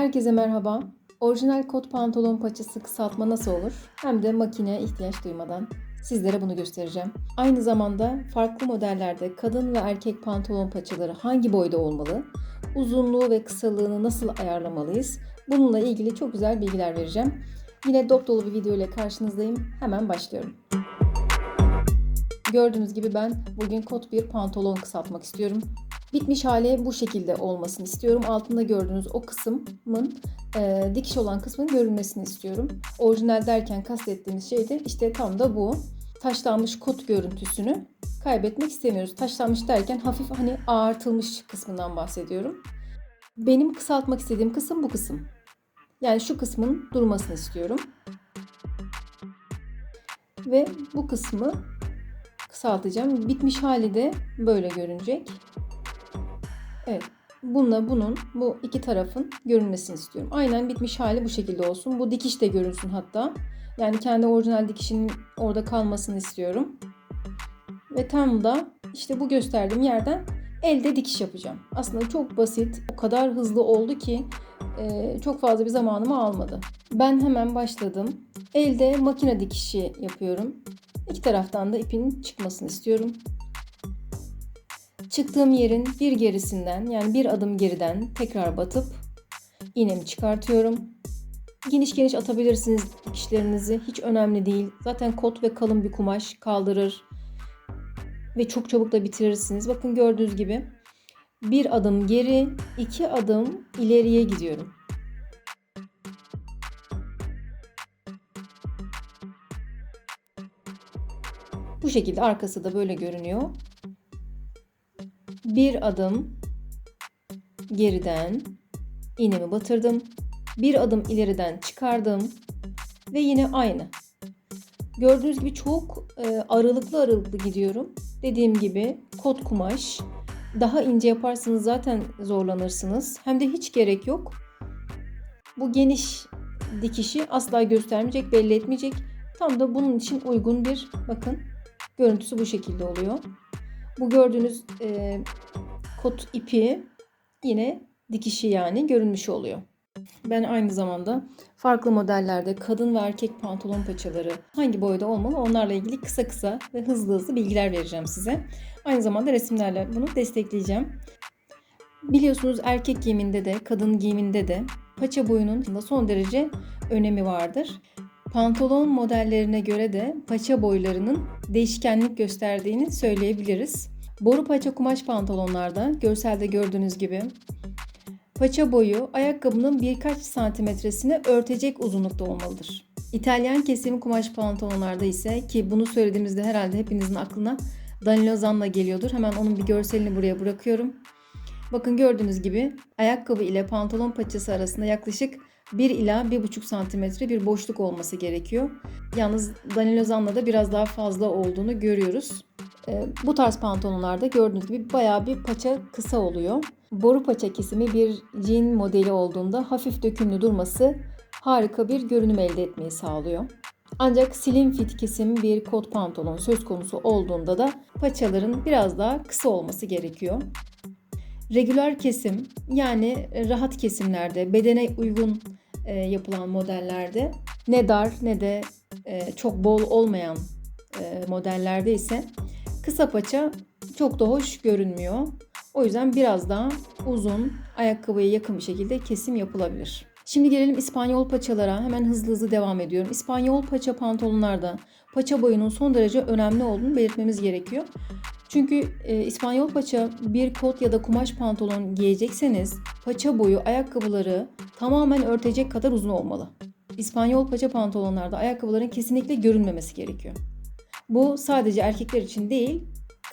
Herkese merhaba. Orijinal kot pantolon paçası kısaltma nasıl olur? Hem de makineye ihtiyaç duymadan sizlere bunu göstereceğim. Aynı zamanda farklı modellerde kadın ve erkek pantolon paçaları hangi boyda olmalı? Uzunluğu ve kısalığını nasıl ayarlamalıyız? Bununla ilgili çok güzel bilgiler vereceğim. Yine dop dolu bir video ile karşınızdayım. Hemen başlıyorum. Gördüğünüz gibi ben bugün kot bir pantolon kısaltmak istiyorum. Bitmiş hali bu şekilde olmasını istiyorum. Altında gördüğünüz o kısmın e, dikiş olan kısmın görünmesini istiyorum. Orijinal derken kastettiğimiz şey de işte tam da bu. Taşlanmış kot görüntüsünü kaybetmek istemiyoruz. Taşlanmış derken hafif hani ağartılmış kısmından bahsediyorum. Benim kısaltmak istediğim kısım bu kısım. Yani şu kısmın durmasını istiyorum. Ve bu kısmı kısaltacağım. Bitmiş hali de böyle görünecek. Evet. Bununla bunun bu iki tarafın görünmesini istiyorum. Aynen bitmiş hali bu şekilde olsun. Bu dikiş de görünsün hatta. Yani kendi orijinal dikişinin orada kalmasını istiyorum. Ve tam da işte bu gösterdiğim yerden elde dikiş yapacağım. Aslında çok basit. O kadar hızlı oldu ki e, çok fazla bir zamanımı almadı. Ben hemen başladım. Elde makine dikişi yapıyorum. İki taraftan da ipin çıkmasını istiyorum. Çıktığım yerin bir gerisinden yani bir adım geriden tekrar batıp iğnemi çıkartıyorum. Geniş geniş atabilirsiniz dikişlerinizi. Hiç önemli değil. Zaten kot ve kalın bir kumaş kaldırır. Ve çok çabuk da bitirirsiniz. Bakın gördüğünüz gibi bir adım geri, iki adım ileriye gidiyorum. Bu şekilde arkası da böyle görünüyor. Bir adım geriden iğnemi batırdım. Bir adım ileriden çıkardım ve yine aynı. Gördüğünüz gibi çok e, aralıklı aralıklı gidiyorum. Dediğim gibi kot kumaş. Daha ince yaparsanız zaten zorlanırsınız. Hem de hiç gerek yok. Bu geniş dikişi asla göstermeyecek, belli etmeyecek. Tam da bunun için uygun bir bakın görüntüsü bu şekilde oluyor. Bu gördüğünüz e, kot ipi yine dikişi yani görünmüş oluyor. Ben aynı zamanda farklı modellerde kadın ve erkek pantolon paçaları hangi boyda olmalı onlarla ilgili kısa kısa ve hızlı hızlı bilgiler vereceğim size. Aynı zamanda resimlerle bunu destekleyeceğim. Biliyorsunuz erkek giyiminde de kadın giyiminde de paça boyunun da son derece önemi vardır. Pantolon modellerine göre de paça boylarının değişkenlik gösterdiğini söyleyebiliriz. Boru paça kumaş pantolonlarda görselde gördüğünüz gibi paça boyu ayakkabının birkaç santimetresini örtecek uzunlukta olmalıdır. İtalyan kesim kumaş pantolonlarda ise ki bunu söylediğimizde herhalde hepinizin aklına Danilo Zanna geliyordur. Hemen onun bir görselini buraya bırakıyorum. Bakın gördüğünüz gibi ayakkabı ile pantolon paçası arasında yaklaşık 1 ila 1,5 santimetre bir boşluk olması gerekiyor. Yalnız Danilo Zanna'da biraz daha fazla olduğunu görüyoruz. E, bu tarz pantolonlarda gördüğünüz gibi bayağı bir paça kısa oluyor. Boru paça kesimi bir jean modeli olduğunda hafif dökümlü durması harika bir görünüm elde etmeyi sağlıyor. Ancak slim fit kesim bir kot pantolon söz konusu olduğunda da paçaların biraz daha kısa olması gerekiyor. Regüler kesim yani rahat kesimlerde bedene uygun e, yapılan modellerde ne dar ne de e, çok bol olmayan e, modellerde ise kısa paça çok da hoş görünmüyor. O yüzden biraz daha uzun ayakkabıya yakın bir şekilde kesim yapılabilir. Şimdi gelelim İspanyol paçalara. Hemen hızlı hızlı devam ediyorum. İspanyol paça pantolonlarda paça boyunun son derece önemli olduğunu belirtmemiz gerekiyor. Çünkü e, İspanyol paça bir kot ya da kumaş pantolon giyecekseniz paça boyu ayakkabıları tamamen örtecek kadar uzun olmalı. İspanyol paça pantolonlarda ayakkabıların kesinlikle görünmemesi gerekiyor. Bu sadece erkekler için değil,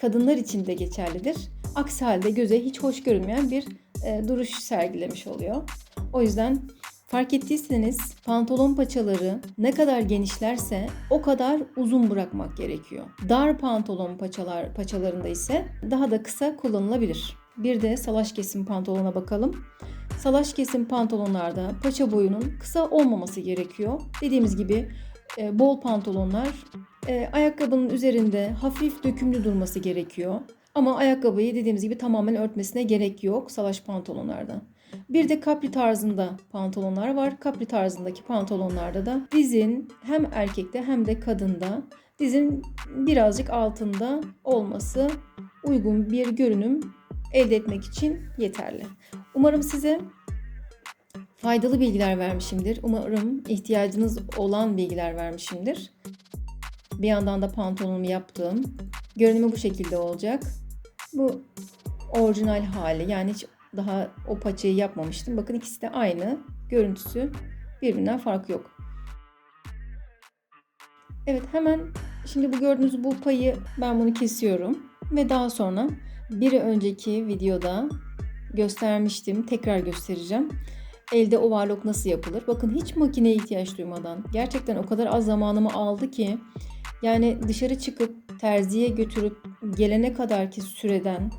kadınlar için de geçerlidir. Aksi halde göze hiç hoş görünmeyen bir e, duruş sergilemiş oluyor. O yüzden Fark ettiyseniz pantolon paçaları ne kadar genişlerse o kadar uzun bırakmak gerekiyor. Dar pantolon paçalar paçalarında ise daha da kısa kullanılabilir. Bir de salaş kesim pantolona bakalım. Salaş kesim pantolonlarda paça boyunun kısa olmaması gerekiyor. Dediğimiz gibi e, bol pantolonlar e, ayakkabının üzerinde hafif dökümlü durması gerekiyor. Ama ayakkabıyı dediğimiz gibi tamamen örtmesine gerek yok salaş pantolonlarda. Bir de kapri tarzında pantolonlar var. Kapri tarzındaki pantolonlarda da dizin hem erkekte hem de kadında dizin birazcık altında olması uygun bir görünüm elde etmek için yeterli. Umarım size faydalı bilgiler vermişimdir. Umarım ihtiyacınız olan bilgiler vermişimdir. Bir yandan da pantolonumu yaptım. Görünümü bu şekilde olacak. Bu orijinal hali. Yani hiç daha o paçayı yapmamıştım. Bakın ikisi de aynı. Görüntüsü birbirinden fark yok. Evet hemen şimdi bu gördüğünüz bu payı ben bunu kesiyorum. Ve daha sonra bir önceki videoda göstermiştim. Tekrar göstereceğim. Elde overlock nasıl yapılır? Bakın hiç makineye ihtiyaç duymadan gerçekten o kadar az zamanımı aldı ki yani dışarı çıkıp terziye götürüp gelene kadarki süreden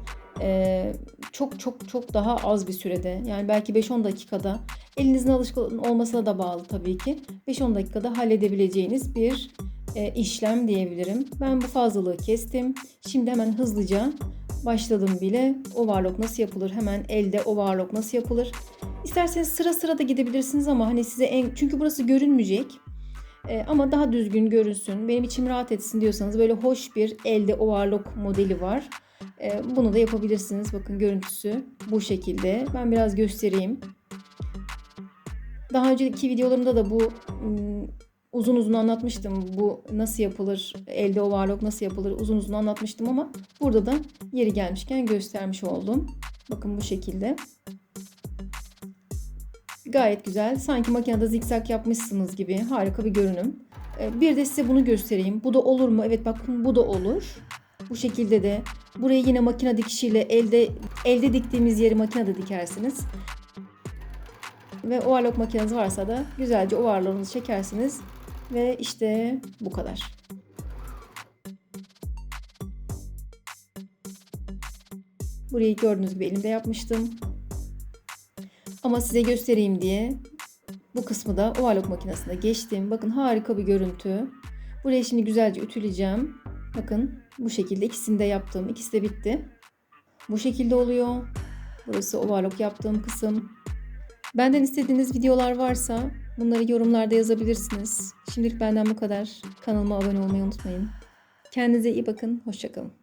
e, çok çok çok daha az bir sürede yani belki 5-10 dakikada elinizin alışkın olmasına da bağlı tabii ki 5-10 dakikada halledebileceğiniz bir e, işlem diyebilirim. Ben bu fazlalığı kestim. Şimdi hemen hızlıca başladım bile. Overlock nasıl yapılır? Hemen elde overlock nasıl yapılır? İsterseniz sıra sıra da gidebilirsiniz ama hani size en çünkü burası görünmeyecek. Ee, ama daha düzgün görünsün, benim içim rahat etsin diyorsanız böyle hoş bir elde overlock modeli var. Ee, bunu da yapabilirsiniz. Bakın görüntüsü bu şekilde. Ben biraz göstereyim. Daha önceki videolarımda da bu ım, uzun uzun anlatmıştım. Bu nasıl yapılır, elde overlock nasıl yapılır uzun uzun anlatmıştım ama burada da yeri gelmişken göstermiş oldum. Bakın bu şekilde. Gayet güzel. Sanki makinede zikzak yapmışsınız gibi harika bir görünüm. Ee, Bir de size bunu göstereyim. Bu da olur mu? Evet bakın bu da olur. Bu şekilde de buraya yine makine dikişiyle elde elde diktiğimiz yeri makinede dikersiniz. Ve overlock makineniz varsa da güzelce overlock'unuzu çekersiniz. Ve işte bu kadar. Burayı gördüğünüz gibi elimde yapmıştım. Ama size göstereyim diye bu kısmı da overlock makinesine geçtim. Bakın harika bir görüntü. Burayı şimdi güzelce ütüleyeceğim. Bakın bu şekilde ikisini de yaptım. İkisi de bitti. Bu şekilde oluyor. Burası overlock yaptığım kısım. Benden istediğiniz videolar varsa bunları yorumlarda yazabilirsiniz. Şimdilik benden bu kadar. Kanalıma abone olmayı unutmayın. Kendinize iyi bakın. Hoşçakalın.